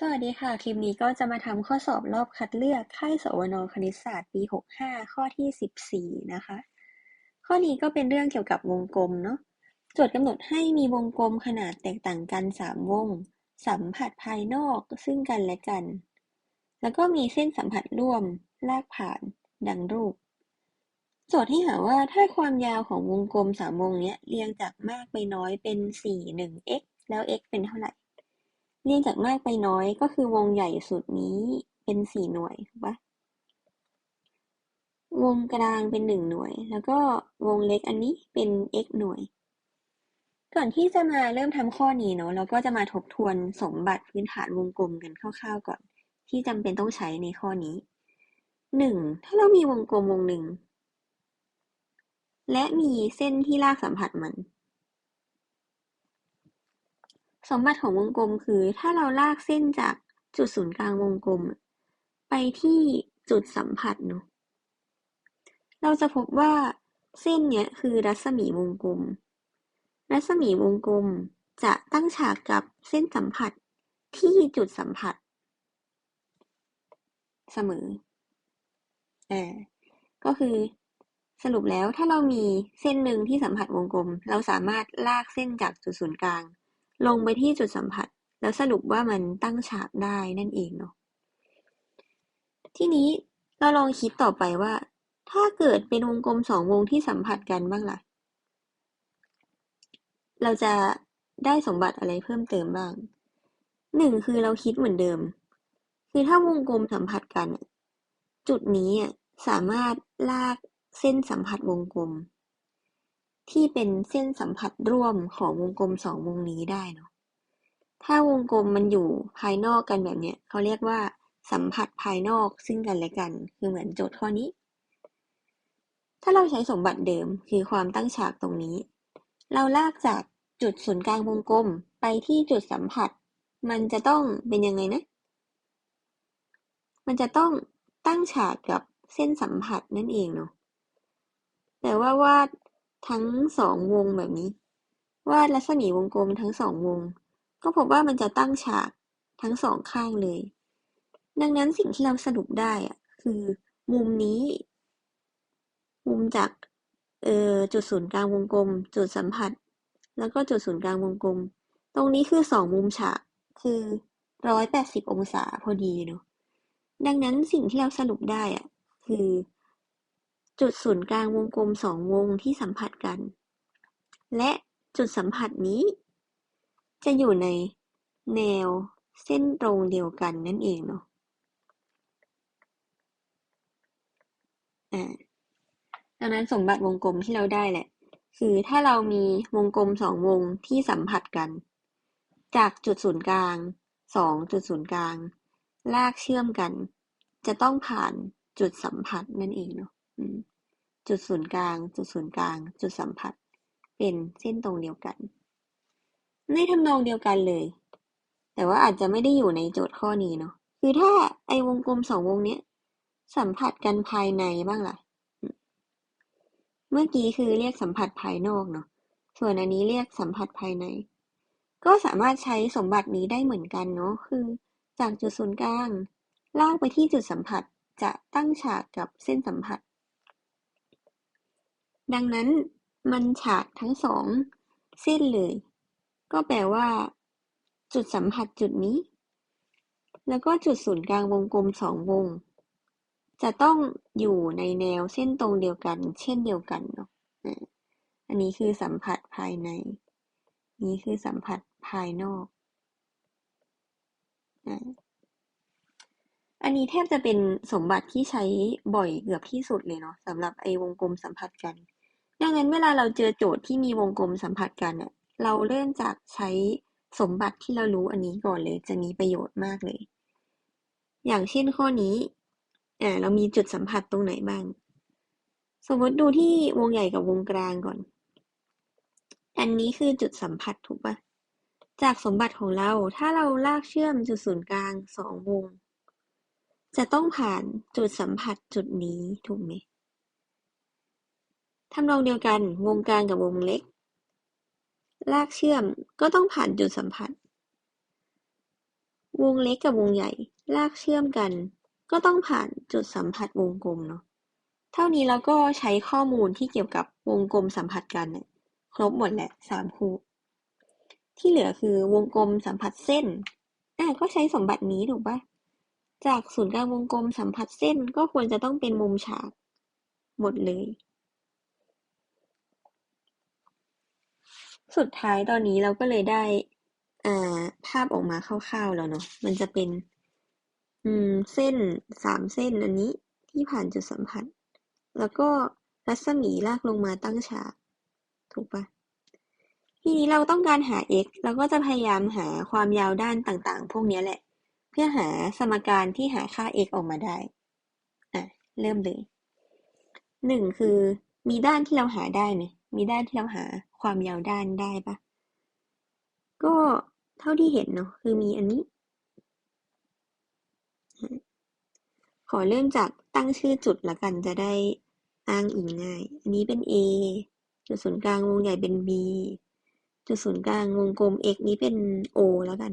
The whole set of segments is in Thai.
สวัสดีค่ะ คลิปนี้ก็จะมาทำข้อสอบรอบคัดเลือกค่ายสวนคณิตศาสตร์ปี 65 ข้อที่ 14 นะคะ ข้อนี้ก็เป็นเรื่องเกี่ยวกับวงกลมเนาะโจทย์กำหนดให้มีวงกลมขนาดแตกต่างกัน 3 วง สัมผัสภายนอกซึ่งกันและกัน แล้วก็มีเส้นสัมผัสร่วม ลากผ่าน ดังรูป โจทย์ให้หาว่าถ้าความยาวของวงกลม 3 วงนี้เรียงจากมากไปน้อยเป็น 4 1 x แล้ว x เป็นเท่าไหร่ เรียงจากมากไปน้อยก็คือวงใหญ่สุดนี้เป็นสี่หน่วยถูกปะวงกลางเป็นหนึ่งหน่วย แล้วก็วงเล็กอันนี้เป็น x หน่วย ก่อนที่จะมาเริ่มทำข้อนี้เนาะเราก็จะมาทบทวนสมบัติพื้นฐานวงกลมกันคร่าวๆก่อน ที่จำเป็นต้องใช้ในข้อนี้หนึ่งถ้าเรามีวงกลมวงหนึ่งและมีเส้นที่ลากสัมผัสมัน สมบัติของวงกลมคือ ถ้าเราลากเส้นจากจุดศูนย์กลางวงกลม ไปที่จุดสัมผัสเนาะเราจะพบว่าเส้นเนี้ยคือรัศมีวงกลม รัศมีวงกลมจะตั้งฉากกับเส้นสัมผัสที่จุดสัมผัส เสมออ่าก็คือสรุปแล้วถ้าเรามีเส้นหนึ่งที่สัมผัสวงกลม เราสามารถลากเส้นจากจุดศูนย์กลาง ลงไปที่จุดสัมผัส แล้วสรุปว่ามันตั้งฉากได้นั่นเองเนาะทีนี้เราลองคิดต่อไปว่า ถ้าเกิดเป็นวงกลมสองวงที่สัมผัสกันบ้างล่ะ เราจะได้สมบัติอะไรเพิ่มเติมบ้างหนึ่งคือเราคิดเหมือนเดิม คือถ้าวงกลมสัมผัสกัน จุดนี้สามารถลากเส้นสัมผัสวงกลม ที่เป็นเส้นสัมผัสร่วมของวงกลมสองวงนี้ได้เนาะ ถ้าวงกลมมันอยู่ภายนอกกันแบบเนี้ยเขาเรียกว่า สัมผัสภายนอกซึ่งกันและกัน คือเหมือนโจทย์ข้อนี้ ถ้าเราใช้สมบัติเดิมคือความตั้งฉากตรงนี้ เราลากจากจุดศูนย์กลางวงกลมไปที่จุดสัมผัส มันจะต้องเป็นยังไงนะ มันจะต้องตั้งฉากกับเส้นสัมผัสนั่นเองเนาะแต่ว่าวาด ทั้งสองวงแบบนี้ วาดรัศมีวงกลมทั้งสองวง ก็พบว่ามันจะตั้งฉากทั้งสองข้างเลย ดังนั้นสิ่งที่เราสรุปได้อะคือ มุมนี้ มุมจากเอ่อจุดศูนย์กลางวงกลม จุดสัมผัส แล้วก็จุดศูนย์กลางวงกลม ตรงนี้คือสองมุมฉากคือร้อยแปดสิบองศาพอดีเนาะดังนั้นสิ่งที่เราสรุปได้อะคือ จุดศูนย์กลางวงกลมสองวงที่สัมผัสกัน และจุดสัมผัสนี้ จะอยู่ในแนวเส้นตรงเดียวกันนั่นเองเนาะดังนั้นสมบัติวงกลมที่เราได้แหละ คือถ้าเรามีวงกลมสองวงที่สัมผัสกัน จากจุดศูนย์กลางสองจุดศูนย์กลาง ลากเชื่อมกัน จะต้องผ่านจุดสัมผัสนั่นเองเนาะ จุดศูนย์กลาง จุดศูนย์กลาง จุดสัมผัส เป็นเส้นตรงเดียวกัน ในทำนองเดียวกันเลย แต่ว่าอาจจะไม่ได้อยู่ในโจทย์ข้อนี้เนาะ คือถ้าไอ้วงกลมสองวงเนี้ย สัมผัสกันภายในบ้างล่ะ เมื่อกี้คือเรียกสัมผัสภายนอกเนาะ ส่วนอันนี้เรียกสัมผัสภายใน ก็สามารถใช้สมบัตินี้ได้เหมือนกันเนาะ คือจากจุดศูนย์กลางลากไปที่จุดสัมผัสจะตั้งฉากกับเส้นสัมผัส ดังนั้นมันฉากทั้งสองเส้นเลย ก็แปลว่า จุดสัมผัสจุดนี้ แล้วก็จุดศูนย์กลางวงกลมสองวง จะต้องอยู่ในแนวเส้นตรงเดียวกัน เช่นเดียวกันเนาะอันนี้คือสัมผัสภายใน นี้คือสัมผัสภายนอก อันนี้แทบจะเป็นสมบัติที่ใช้บ่อยเกือบที่สุดเลยเนาะสำหรับไอ้วงกลมสัมผัสกัน ดังนั้นเวลาเราเจอโจทย์ที่มีวงกลมสัมผัสกันเนี่ยเราเริ่มจากใช้สมบัติที่เรารู้อันนี้ก่อนเลย จะมีประโยชน์มากเลย อย่างเช่นข้อนี้อ่าเรามีจุดสัมผัสตรงไหนบ้าง สมมติดูที่วงใหญ่กับวงกลางก่อน อันนี้คือจุดสัมผัสถูกปะจากสมบัติของเราถ้าเราลากเชื่อมจุดศูนย์กลางสองวง จะต้องผ่านจุดสัมผัสจุดนี้ถูกไหม ทำนองเดียวกัน วงกลางกับวงเล็ก ลากเชื่อมก็ต้องผ่านจุดสัมผัส วงเล็กกับวงใหญ่ ลากเชื่อมกัน ก็ต้องผ่านจุดสัมผัสวงกลมเนาะ เท่านี้เราก็ใช้ข้อมูลที่เกี่ยวกับวงกลมสัมผัสกันเนี่ยครบหมดแหละสามคู่ ที่เหลือคือวงกลมสัมผัสเส้นอะก็ใช้สมบัตินี้ถูกปะจากศูนย์กลางวงกลมสัมผัสเส้นก็ควรจะต้องเป็นมุมฉาก หมดเลย สุดท้ายตอนนี้เราก็เลยได้ อ่า ภาพออกมาคร่าวๆแล้วเนาะ มันจะเป็น อืม เส้นสามเส้นอันนี้ที่ผ่านจุดสัมผัส แล้วก็รัศมีลากลงมาตั้งฉาก ถูกปะทีนี้เราต้องการหา x เราก็จะพยายามหาความยาวด้านต่างๆ พวกนี้แหละ เพื่อหาสมการที่หาค่า x ออกมาได้ อะ เริ่มเลยหนึ่งคือมีด้านที่เราหาได้ไหมมีด้านที่เราหา ความยาวด้านได้ปะก็เท่าที่เห็นเนาะคือมีอันนี้ ขอเริ่มจากตั้งชื่อจุดละกันจะได้อ้างอิงง่าย อันนี้เป็น A จุดศูนย์กลางวงใหญ่เป็น B จุดศูนย์กลางวงกลม x นี้เป็น O แล้วกัน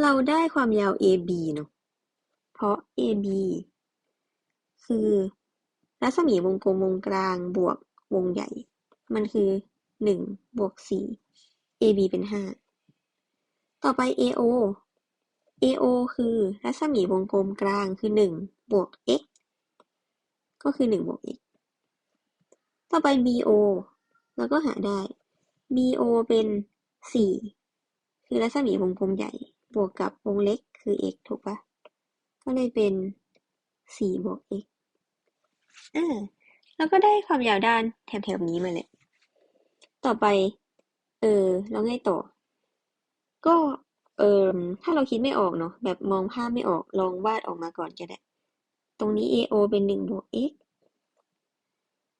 เราได้ความยาว AB เนาะ เพราะ AB คือรัศมีวงกลมวงกลางบวก วงใหญ่ มันคือหนึ่งบวกสี่ AB เป็นห้า ต่อไป AO AO คือรัศมีวงกลมกลางคือหนึ่งบวก x ก็คือหนึ่งบวก x ต่อไป BO แล้วก็หาได้ BO เป็นสี่คือรัศมีวงกลมใหญ่ บวกกับวงเล็กคือ x ถูกปะก็เลยเป็นสี่บวก x อ่า แล้วก็ได้ความยาวด้านแถบๆนี้มาเลย ต่อไป เออ แล้วไงต่อ ก็ เออถ้าเราคิดไม่ออกเนาะ แบบมองภาพไม่ออก ลองวาดออกมาก่อนก็ได้ ตรงนี้ AO เป็นหนึ่งบวก x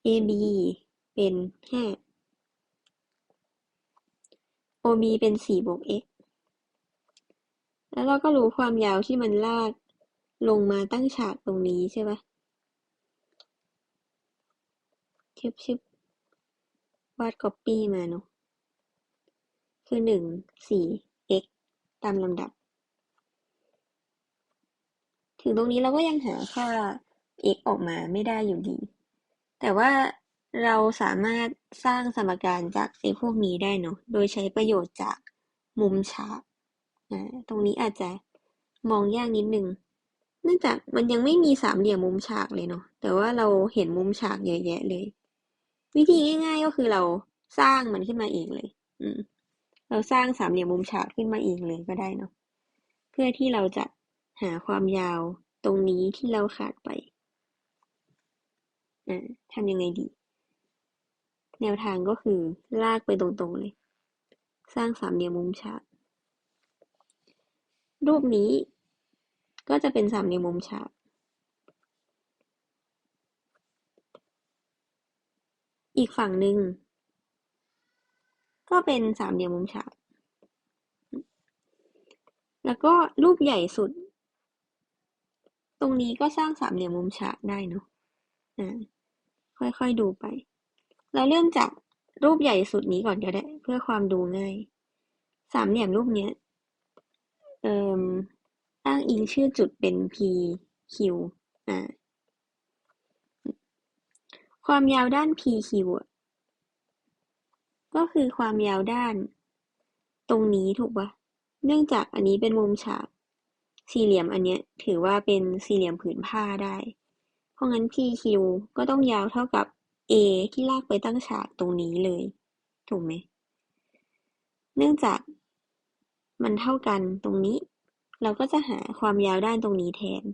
AB เป็นห้า OB เป็นสี่บวก x แล้วเราก็รู้ความยาวที่มันลากลงมาตั้งฉากตรงนี้ใช่ปะ ชึบชึบวาดก๊อปปี้มาเนาะ คือหนึ่งสี่ x ตามลำดับ ถึงตรงนี้เราก็ยังหาค่า x ออกมาไม่ได้อยู่ดี แต่ว่าเราสามารถสร้างสมการจากไอ้พวกนี้ได้เนาะ โดยใช้ประโยชน์จากมุมฉากอ่าตรงนี้อาจจะมองยากนิดนึง เนื่องจากมันยังไม่มีสามเหลี่ยมมุมฉากเลยเนาะ แต่ว่าเราเห็นมุมฉากเยอะแยะเลย วิธีง่ายๆก็คือเราสร้างมันขึ้นมาเองเลย อืม เราสร้างสามเหลี่ยมมุมฉากขึ้นมาเองเลยก็ได้เนาะ เพื่อที่เราจะหาความยาวตรงนี้ที่เราขาดไปอ่าทำยังไงดี แนวทางก็คือลากไปตรงๆเลย สร้างสามเหลี่ยมมุมฉาก รูปนี้ก็จะเป็นสามเหลี่ยมมุมฉาก อีกฝั่งหนึ่ง ก็เป็นสามเหลี่ยมมุมฉาก แล้วก็รูปใหญ่สุด ตรงนี้ก็สร้างสามเหลี่ยมมุมฉากได้เนาะค่อยๆดูไป เราเริ่มจากรูปใหญ่สุดนี้ก่อนก็ได้ เพื่อความดูง่าย สามเหลี่ยมรูปเนี้ยเอ่ออ้างอิงชื่อจุดเป็น p q อ่า ความยาวด้าน p q ก็คือความยาวด้าน ตรงนี้ถูกปะเนื่องจากอันนี้เป็นมุมฉาก สี่เหลี่ยมอันเนี้ยถือว่าเป็นสี่เหลี่ยมผืนผ้าได้ เพราะงั้น PQ ก็ต้องยาวเท่ากับ A ที่ลากไปตั้งฉากตรงนี้เลย ถูกไหม เนื่องจากมันเท่ากันตรงนี้ เราก็จะหาความยาวด้านตรงนี้แทน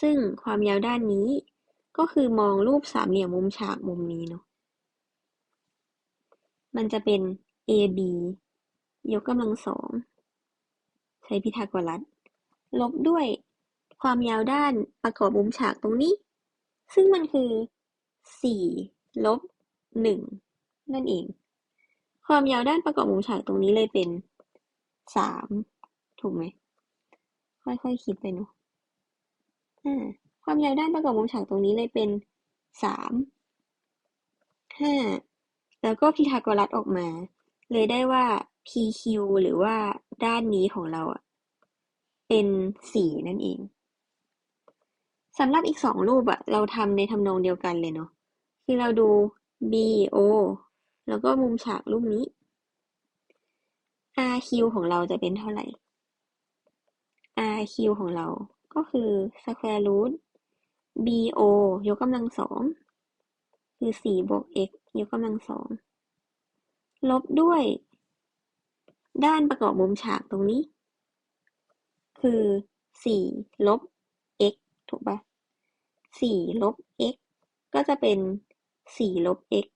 ซึ่งความยาวด้านนี้ ก็คือมองรูปสามเหลี่ยมมุมฉากมุมนี้เนาะ มันจะเป็น AB ยกกำลังสอง ใช้พีทาโกรัส ลบด้วยความยาวด้านประกอบมุมฉากตรงนี้ ซึ่งมันคือสี่ลบหนึ่งนั่นเอง ความยาวด้านประกอบมุมฉากตรงนี้เลยเป็นสามถูกไหม ค่อยๆคคิดไปเนาะอ่า ความยาวด้านประกอบมุมฉากตรงนี้เลยเป็นสามห้าแล้วก็พีทาโกรัสออกมา เลยได้ว่า PQ หรือว่าด้านนี้ของเราอะเป็นสี่นั่นเองสำหรับอีกสองรูปอะเราทำในทำนองเดียวกันเลยเนาะคือเราดู BO แล้วก็มุมฉากรูปนี้ RQ ของเราจะเป็นเท่าไหร่ RQ ของเราก็คือ square root BO ยกกำลังสองคือสี่บวก x ยกกำลังสองลบด้วย ด้านประกอบมุมฉากตรงนี้ คือสี่ลบ x ถูกปะสี่ลบ x ก็จะเป็นสี่ลบ x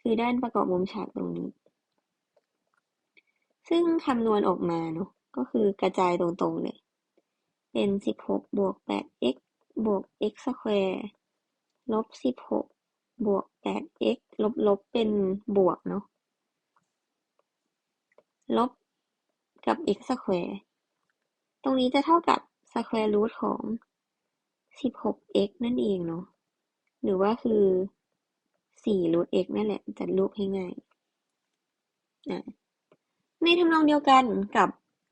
คือด้านประกอบมุมฉากตรงนี้ ซึ่งคำนวณออกมาเนาะก็คือกระจายตรงๆเลย เป็นสิบหกบวกแปด x บวก x สแควร์ลบสิบหกบวกแปด x ลบลบเป็นบวกเนาะลบกับ x สแควร์ตรงนี้จะเท่ากับสแควร์รูทของสิบหก x นั่นเองเนาะ หรือว่าคือสี่รูท x นั่นแหละจัดรูปให้ง่าย ในทำนองเดียวกันกับ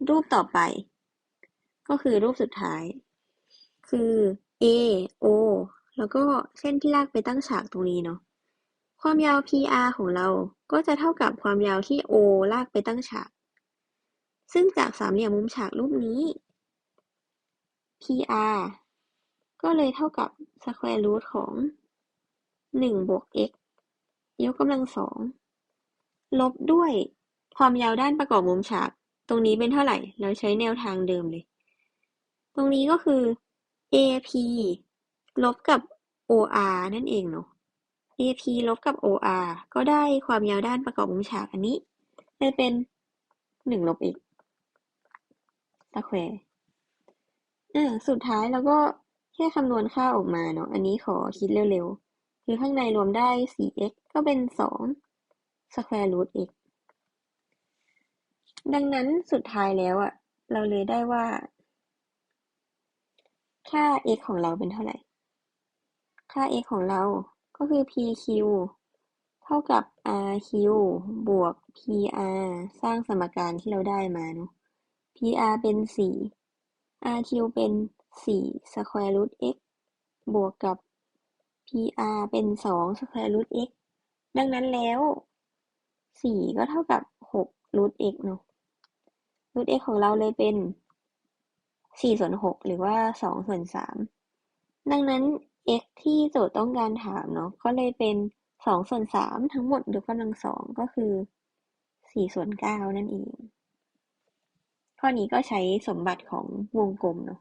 รูปต่อไป ก็คือรูปสุดท้าย คือ a o แล้วก็เส้นที่ลากไปตั้งฉากตรงนี้เนาะ ความยาว PR ของเราก็จะเท่ากับความยาวที่ O ลากไปตั้งฉาก ซึ่งจากสามเหลี่ยมมุมฉากรูปนี้ PR ก็เลยเท่ากับ square root ของหนึ่งบวก x ยกกำลังสอง ลบด้วยความยาวด้านประกอบมุมฉาก ตรงนี้เป็นเท่าไหร่ เราใช้แนวทางเดิมเลย ตรงนี้ก็คือ AP ลบกับ OR นั่นเองเนาะ AP ลบกับ OR ก็ได้ความยาวด้านประกอบมุมฉากอันนี้เลยเป็นหนึ่งลบ x สแควร์อ่าสุดท้ายเราก็แค่คำนวณค่าออกมาเนาะ อันนี้ขอคิดเร็วๆ คือข้างในรวมได้ 4x ก็เป็น2 square root x ดังนั้นสุดท้ายแล้วอะเราเลยได้ว่า ค่า x ของเราเป็นเท่าไหร่ ค่า x ของเราก็คือ pq เท่ากับ rq บวก pr สร้างสมการที่เราได้มาเนาะ pr เป็น 4 rq เป็น 4 square root x บวกกับ pr เป็น 2 square root x ดังนั้นแล้ว 4 ก็เท่ากับ 6 root x เนาะ root x ของเราเลยเป็น 4ส่วน6หรือว่า2ส่วน3ดังนั้น x ที่โจทย์ต้องการถามเนาะก็เลยเป็น2ส่วน3ทั้งหมดยกกำลังสองก็คือ4ส่วน9นั่นเอง ข้อนี้ก็ใช้สมบัติของวงกลมเนาะ